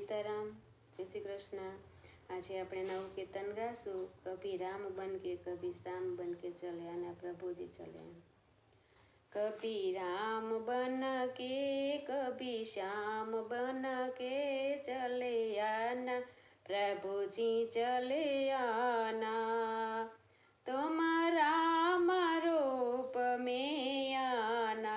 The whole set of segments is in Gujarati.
સીતારામ, જય શ્રી કૃષ્ણ. આજે આપણે નવું કીર્તન ગાશું. કભી રામ બન કભી શ્યામ બન ચલે અને પ્રભુજી ચલે. કભી રામ બન કે કભી શ્યામ બન કે ચલે આના. પ્રભુજી ચલે આના. તમારા મારો આના.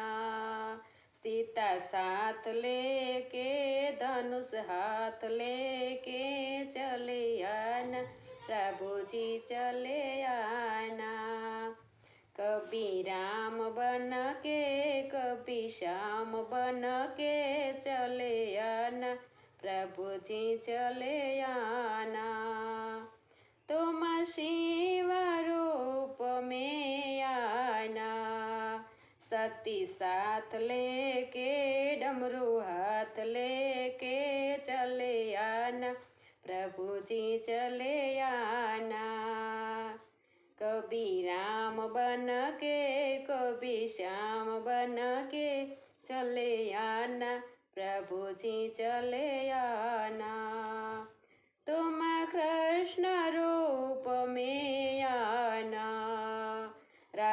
સીતા સાથ લે કે ધનુષ હાથ લેકે ચલે આના, પ્રભુજી ચલે આના. કભી રામ બન કે કભી શ્યામ બન કે ચલે આના, પ્રભુજી ચલે આના. તો મસી सती साथ लेके डमरू हाथ लेके चले आना प्रभु जी चले आना कभी राम बन के कभी श्याम बन के चले आना प्रभु जी चले आना तुम कृष्ण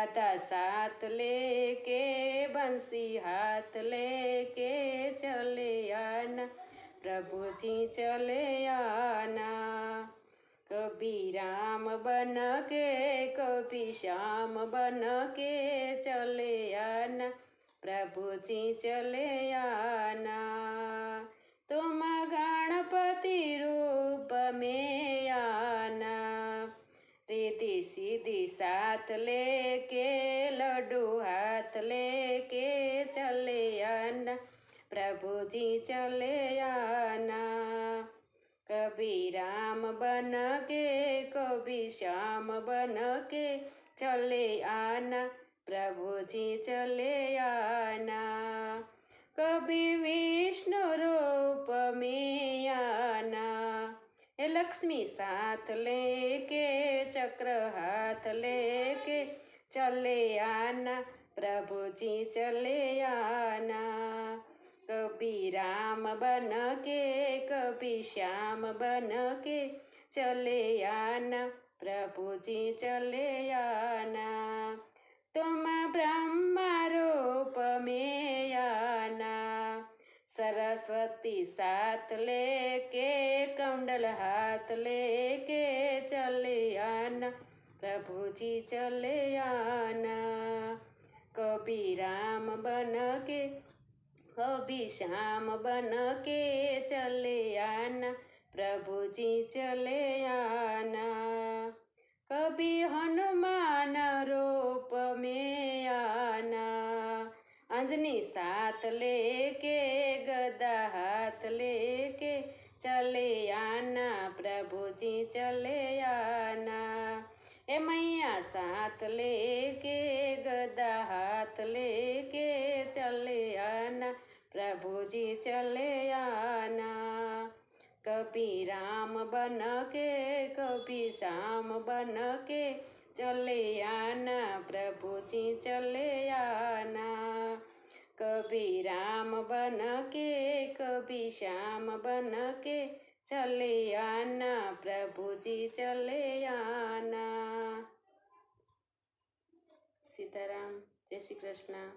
राधा साथ लेके बंसी हाथ लेके चले आना प्रभु जी चले आना कभी राम बन के कभी श्याम बन के चले आना प्रभु जी चले आना तुम गणपति સીધી સીધી સાથ લે કે લડુ હાથ લે કે ચલે આના. પ્રભુજી ચલે આના. કભી રામ બન કે કભી શ્યામ બન કે ચલે આના. પ્રભુજી ચલે આના. કભી વિષ્ણુ રૂપ મેં ए लक्ष्मी साथ लेके चक्र हाथ लेके चले आना प्रभु जी चले आना कभी राम बन के कभी श्याम बन के चले आना प्रभु जी चले आना तुम ब्रह्मा रूप में आना सरस्वती साथ लेके કમંડલ હાથ લેકે ચલયાના પ્રભુજી ચલયાના કભી રામ બનકે કભી શ્યામ બનકે ચલયાના પ્રભુજી ચલયાના કભી હનુમાન રૂપ મેયાના અંજની સાથ લેકે ગદા હાથ લેકે ચલે આના પ્રભુજી ચલે આના એ મૈયા સાથ લે કે ગદા હાથ લે કે ચલે આના પ્રભુજી ચલે આના કભી રામ બન કે કભી શ્યામ બન કે ચલે આના પ્રભુજી ચલે આના કભી રામ बन के चले आना प्रभु जी चले आना कभी राम बन के कभी श्याम बन के चले आना प्रभु जी चले आना સીતારામ જય શ્રી કૃષ્ણ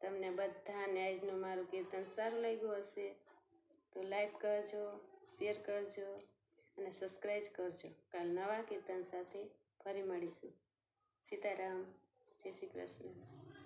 તમને બધાને આજનું મારું કીર્તન સારું લાગ્યું હશે તો લાઈક કરજો શેર કરજો અને સબસ્ક્રાઈબ કરજો કાલ નવા કીર્તન સાથે ફરી મળીશું સીતારામ જય શ્રી કૃષ્ણ